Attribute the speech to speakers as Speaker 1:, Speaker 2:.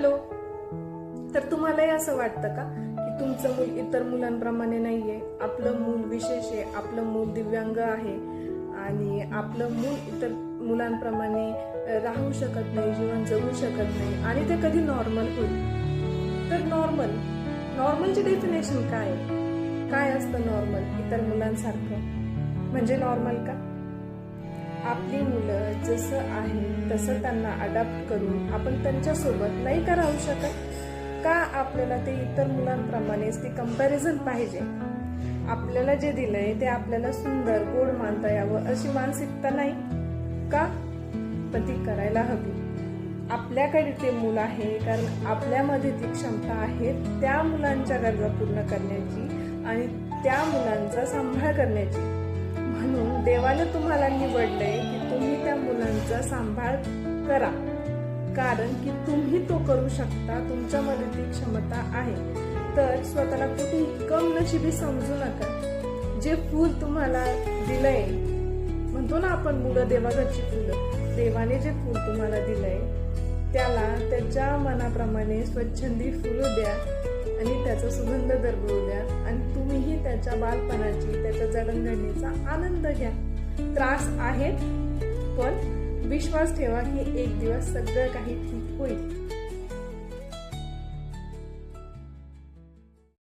Speaker 1: Hello तर तुम्हालाही असं वाटतं का की तुमचं मूल इतर मुलांप्रमाणे नाहीये? आपलं मूल विशेष आहे आपलं मूल दिव्यांग आहे आणि आपलं मूल इतर मुलांप्रमाणे राहू शकत नाही जीवन जगू शकत नाही आणि ते कधी नॉर्मल होईल? तर नॉर्मल नॉर्मलची डेफिनेशन काय काय असतं नॉर्मल इतर मुलांसारखं? म्हणजे नॉर्मल का? आपली मुलं जसं आहे तसं त्यांना अडॅप्ट करून आपण त्यांच्यासोबत नाही का राहू शकत? का आपल्याला ते इतर मुलांप्रमाणेच ते कंपॅरिझन पाहिजे? आपल्याला जे दिलंय ते आपल्याला सुंदर गोड मानता यावं अशी मानसिकता नाही? का? पण ती करायला हवी. आपल्याकडे ते मूल आहे कारण आपल्यामध्ये ती क्षमता आहे त्या मुलांच्या गरजा पूर्ण करण्याची आणि त्या मुलांचा सांभाळ करण्याची. म्हणून देवाने तुम्हाला निवडलंय की तुम्ही त्या मुलांचा सांभाळ करा. कारण की तुम्ही तो करू शकता तुमच्यामध्ये ती क्षमता आहे. तर स्वतःला कुठेही कम नशिबी समजू नका. जे फूल तुम्हाला दिलंय म्हणतो ना आपण मुलं देवाघरची फुलं देवाने जे फूल तुम्हाला दिलंय त्याला त्याच्या मनाप्रमाणे स्वच्छंदी फुलू द्या. आणि त्याचा सुगंध दरवळू द्या. आणि तुम्हीही त्याच्या बालपणाची त्याच्या जडणघडणीचा आनंद घ्या. त्रास आहे पण विश्वास ठेवा की एक दिवस सगळं काही ठीक होईल.